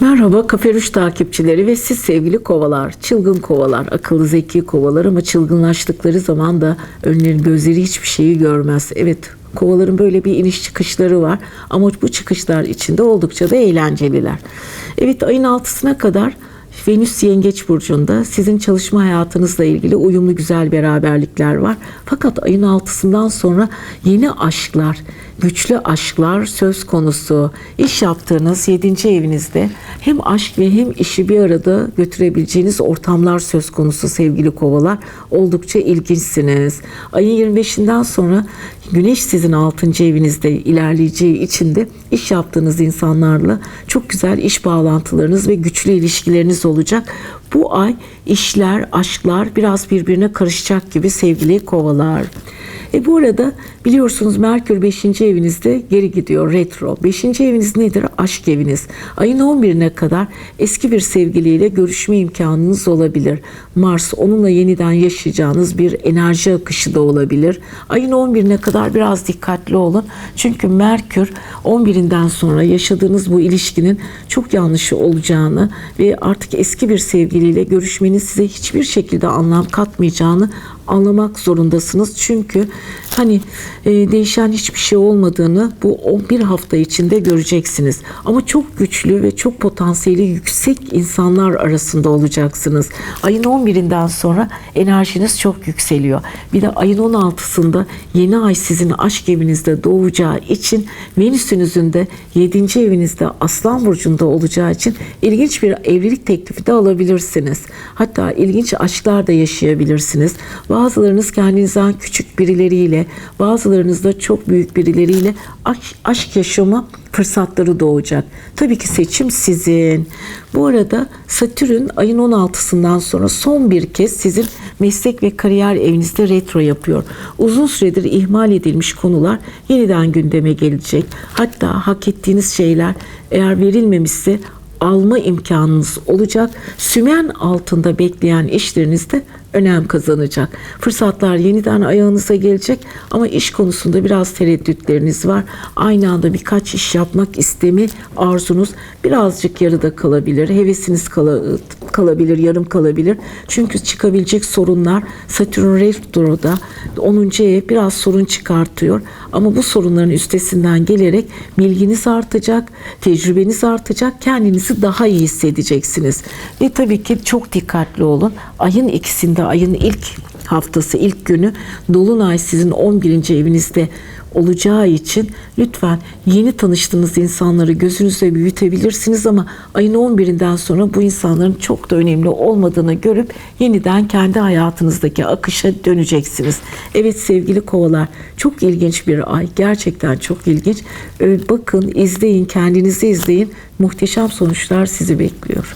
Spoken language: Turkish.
Merhaba Kaferüş takipçileri ve siz sevgili kovalar, çılgın kovalar, akıllı zeki kovalar ama çılgınlaştıkları zaman da önlerin gözleri hiçbir şeyi görmez. Evet kovaların böyle bir iniş çıkışları var ama bu çıkışlar içinde oldukça da eğlenceliler. Evet ayın altısına kadar Venüs Yengeç Burcu'nda sizin çalışma hayatınızla ilgili uyumlu güzel beraberlikler var. Fakat ayın altısından sonra yeni aşklar, güçlü aşklar söz konusu. İş yaptığınız 7. evinizde hem aşk ve hem işi bir arada götürebileceğiniz ortamlar söz konusu sevgili kovalar. Oldukça ilginçsiniz. Ayın 25'inden sonra Güneş sizin 6. evinizde ilerleyeceği için de iş yaptığınız insanlarla çok güzel iş bağlantılarınız ve güçlü ilişkileriniz olacak. Bu ay işler, aşklar biraz birbirine karışacak gibi sevgili kovalar. E bu arada biliyorsunuz Merkür 5. evinizde geri gidiyor retro. 5. eviniz nedir? Aşk eviniz. Ayın 11'ine kadar eski bir sevgiliyle görüşme imkanınız olabilir. Mars onunla yeniden yaşayacağınız bir enerji akışı da olabilir. Ayın 11'ine kadar biraz dikkatli olun. Çünkü Merkür 11'inden sonra yaşadığınız bu ilişkinin çok yanlış olacağını ve artık eski bir sevgiliyle görüşmenin size hiçbir şekilde anlam katmayacağını anlamak zorundasınız. Çünkü hani e, değişen hiçbir şey olmadığını bu 11 hafta içinde göreceksiniz. Ama çok güçlü ve çok potansiyeli yüksek insanlar arasında olacaksınız. Ayın 11'inden sonra enerjiniz çok yükseliyor. Bir de ayın 16'sında yeni ay sizin aşk evinizde doğacağı için Venüs'ünüzün de 7. evinizde Aslan Burcu'nda olacağı için ilginç bir evlilik teklifi de alabilirsiniz. Hatta ilginç aşklar da yaşayabilirsiniz. Bazılarınız kendinizden küçük birileriyle, bazılarınız da çok büyük birileriyle aşk, aşk yaşama fırsatları doğacak. Tabii ki seçim sizin. Bu arada Satürn ayın 16'sından sonra son bir kez sizin meslek ve kariyer evinizde retro yapıyor. Uzun süredir ihmal edilmiş konular yeniden gündeme gelecek. Hatta hak ettiğiniz şeyler eğer verilmemişse alma imkanınız olacak. Sümen altında bekleyen işlerinizde önem kazanacak. Fırsatlar yeniden ayağınıza gelecek ama iş konusunda biraz tereddütleriniz var. Aynı anda birkaç iş yapmak istemi arzunuz birazcık yarıda kalabilir. Hevesiniz kala, kalabilir, yarım kalabilir. Çünkü çıkabilecek sorunlar Satürn Retro'da 10. ev biraz sorun çıkartıyor. Ama bu sorunların üstesinden gelerek bilginiz artacak, tecrübeniz artacak, kendinizi daha iyi hissedeceksiniz. Ve tabii ki çok dikkatli olun. Ayın ikisinde, ayın ilk haftası, ilk günü Dolunay sizin 11. evinizde olacağı için lütfen yeni tanıştığınız insanları gözünüzde büyütebilirsiniz ama ayın 11'inden sonra bu insanların çok da önemli olmadığını görüp yeniden kendi hayatınızdaki akışa döneceksiniz. Evet sevgili kovalar çok ilginç bir ay. Gerçekten çok ilginç. Ee, Bakın, izleyin, kendinizi izleyin. Muhteşem sonuçlar sizi bekliyor.